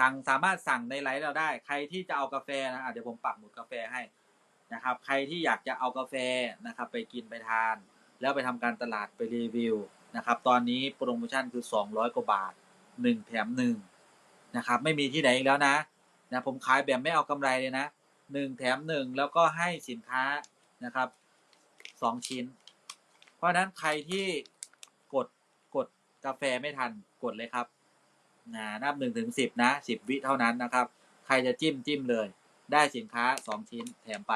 สั่งสามารถสั่งในไลฟ์เราได้ ใครที่จะเอากาแฟนะะเดี๋ยวผมปักหมุดกาแฟให้นะครับ ใครที่อยากจะเอากาแฟนะครับ ไปกินไปทาน แล้วไปทำการตลาดไปรีวิวนะครับ ตอนนี้โปรโมชั่นคือ 200 กว่าบาท 1 แถม1นะครับ ไม่มีที่ไหนอีกแล้วนะนะผมขายแบบไม่เอากำไรเลยนะ 1 แถม 1 แล้วก็ให้สินค้านะครับ 2 ชิ้น เพราะฉะนั้นใครที่กดกดกาแฟไม่ทันกดเลยครับ นะนับหนึ่งถึงสิบนะสิบวิเท่านั้นนะครับ ใครจะจิ้มจิ้มเลย ได้สินค้าสองชิ้นแถมไป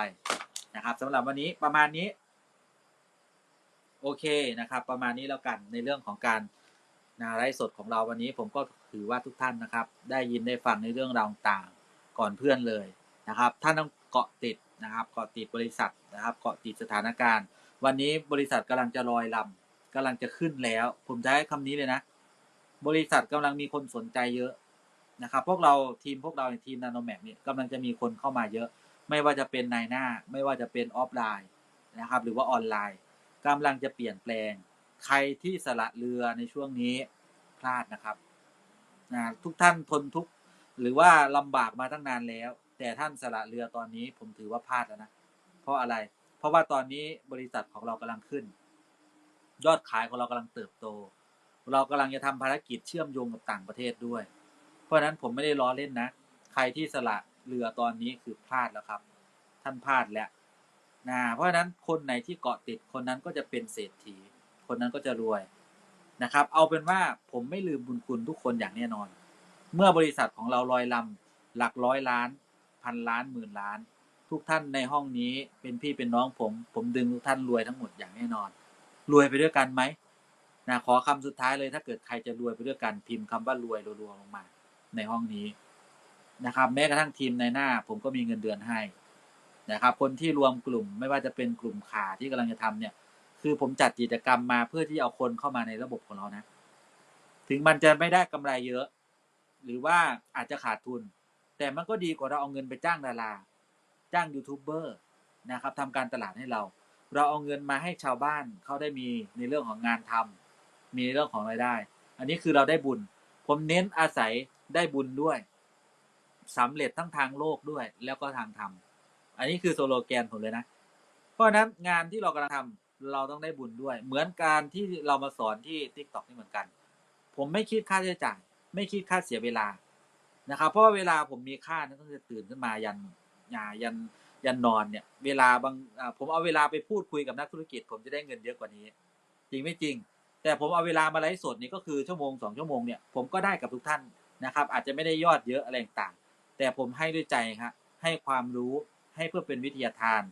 นะครับสำหรับวันนี้ประมาณนี้ โอเคนะครับ ประมาณนี้แล้วกันในเรื่องของการนาไลฟ์สดของเราวันนี้ผมก็ถือว่าทุกท่านนะครับ ได้ยินได้ฟังในเรื่องราวต่างก่อนเพื่อนเลยนะครับ ท่านต้องเกาะติดนะครับเกาะติดบริษัทนะครับเกาะติดสถานการณ์ วันนี้บริษัทกำลังจะลอยลำกำลังจะขึ้นแล้ว ผมให้คำนี้เลยนะ บริษัทกำลังมีคนสนใจเยอะนะครับ พวกเราทีมพวกเราในทีมนาโนแมกเนี่ยกำลังจะมีคนเข้ามาเยอะ ไม่ว่าจะเป็นนายหน้า ไม่ว่าจะเป็นออฟไลน์นะครับ หรือว่าออนไลน์กำลังจะเปลี่ยนแปลง ใครที่สละเรือในช่วงนี้พลาดนะครับนะทุกท่านทนทุกหรือว่าลำบากมาตั้งนานแล้ว แต่ท่านสละเรือตอนนี้ผมถือว่าพลาดแล้วนะเพราะอะไร เพราะว่าตอนนี้บริษัทของเรากำลังขึ้น ยอดขายของเรากำลังเติบโต เรากำลังจะทำภารกิจเชื่อมโยงกับต่างประเทศด้วย เพราะฉะนั้นผมไม่ได้ล้อเล่นนะ ใครที่สละเรือตอนนี้คือพลาดแล้วครับ ท่านพลาดแล้วนะเพราะฉะนั้นคนไหนที่เกาะติดคนนั้นก็จะเป็นเศรษฐี คนนั้นก็จะรวยนะครับ เอาเป็นว่าผมไม่ลืมบุญคุณทุกคนอย่างแน่นอน เมื่อบริษัทของเราลอยลำหลักร้อยล้าน พันล้านหมื่นล้าน ทุกท่านในห้องนี้เป็นพี่เป็นน้องผม ผมดึงทุกท่านรวยทั้งหมดอย่างแน่นอน รวยไปด้วยกันไหม นะขอคำสุดท้ายเลยถ้าเกิดใครจะรวยไปด้วยกันพิมพ์คำว่ารวยรัวๆลงมา ในห้องนี้นะครับ แม้กระทั่งทีมในหน้า ผมก็มีเงินเดือนให้นะครับ คนที่รวมกลุ่มไม่ว่าจะเป็นกลุ่มขาที่กำลังจะทำเนี่ย คือผมจัดกิจกรรมมาเพื่อที่เอาคนเข้ามาในระบบของเรานะ ถึงมันจะไม่ได้กำไรเยอะ หรือว่าอาจจะขาดทุน แต่มันก็ดีกว่าเราเอาเงินไปจ้างดาราจ้างยูทูบเบอร์นะครับทำการตลาดให้เรา เราเอาเงินมาให้ชาวบ้านเขาได้มีในเรื่องของงานทำ มีในเรื่องของรายได้ อันนี้คือเราได้บุญ ผมเน้นอาศัยได้บุญด้วยสำเร็จทั้งทางโลกด้วย แล้วก็ทางธรรม อันนี้คือโซโลแกนผมเลยนะ เพราะนั้นงานที่เรากำลังทำเราต้องได้บุญด้วย เหมือนการที่เรามาสอนที่ t ิ k t o k นี่เหมือนกัน ผมไม่คิดค่าใช้จ่าย ไม่คิดค่าเสียเวลานะครับ เพราะว่าเวลาผมมีค่านี่ยต้องจะตื่นขึ้นมายันยายันยันนอนเนี่ย เวลาบางผมเอาเวลาไปพูดคุยกับนักธุรกิจ ผมจะได้เงินเยอะกว่านี้ จริงไม่จริง แต่ผมเอาเวลามาไลฟ์สดนี่ก็คือชั่วโมงสองชั่วโมงเนี่ยผมก็ได้กับทุกท่านนะครับ อาจจะไม่ได้ยอดเยอะอะไรต่างแต่ผมให้ด้วยใจครับให้ความรู้ให้เพื่อเป็นวิทยาทาน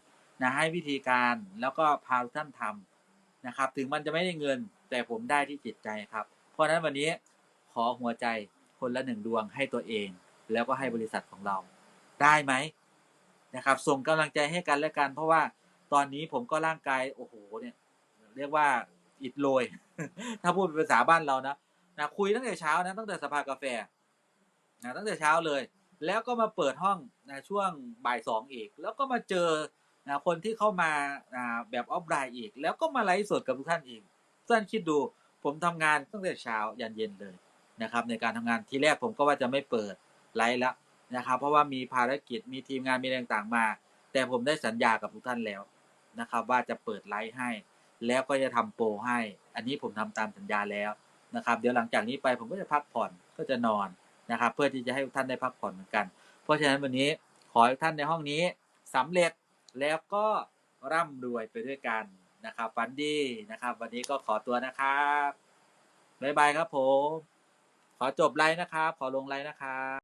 นะให้วิธีการแล้วก็พาทุกท่านทำนะครับ ถึงมันจะไม่ได้เงิน แต่ผมได้ที่จิตใจครับ เพราะฉะนั้นวันนี้ขอหัวใจคนละหนึ่งดวงให้ตัวเอง แล้วก็ให้บริษัทของเรา ได้ไหมนะครับ ส่งกำลังใจให้กันและกัน เพราะว่าตอนนี้ผมก็ร่างกายโอ้โหเนี่ย เรียกว่า อิดโรย ถ้าพูดเป็นภาษาบ้านเรานะนะคุยตั้งแต่เช้านะตั้งแต่สภากาแฟนะตั้งแต่เช้าเลย แล้วก็มาเปิดห้องนะช่วงบ่ายสองอีก แล้วก็มาเจอนะคนที่เข้ามานะแบบออฟไลน์อีก แล้วก็มาไลฟ์สดกับทุกท่านอีกท่านคิดดูผมทำงานตั้งแต่เช้ายันเย็นเลยนะครับ ในการทำงานทีแรกผมก็ว่าจะไม่เปิดไลฟ์แล้วนะครับ เพราะว่ามีภารกิจมีทีมงานมีอะไรต่างๆมา แต่ผมได้สัญญากับทุกท่านแล้วนะครับ ว่าจะเปิดไลฟ์ให้ แล้วก็จะทำโปรให้ อันนี้ผมทำตามสัญญาแล้วนะครับ เดี๋ยวหลังจากนี้ไปผมก็จะพักผ่อนก็จะนอนนะครับ เพื่อที่จะให้ทุกท่านได้พักผ่อนเหมือนกัน เพราะฉะนั้นวันนี้ขอให้ทุกท่านในห้องนี้สำเร็จแล้วก็ร่ำรวยไปด้วยกันนะครับฝันดี้นะครับ วันนี้ก็ขอตัวนะครับบ๊ายบายครับผม ขอจบไลน์นะครับ ขอลงไลน์นะครับ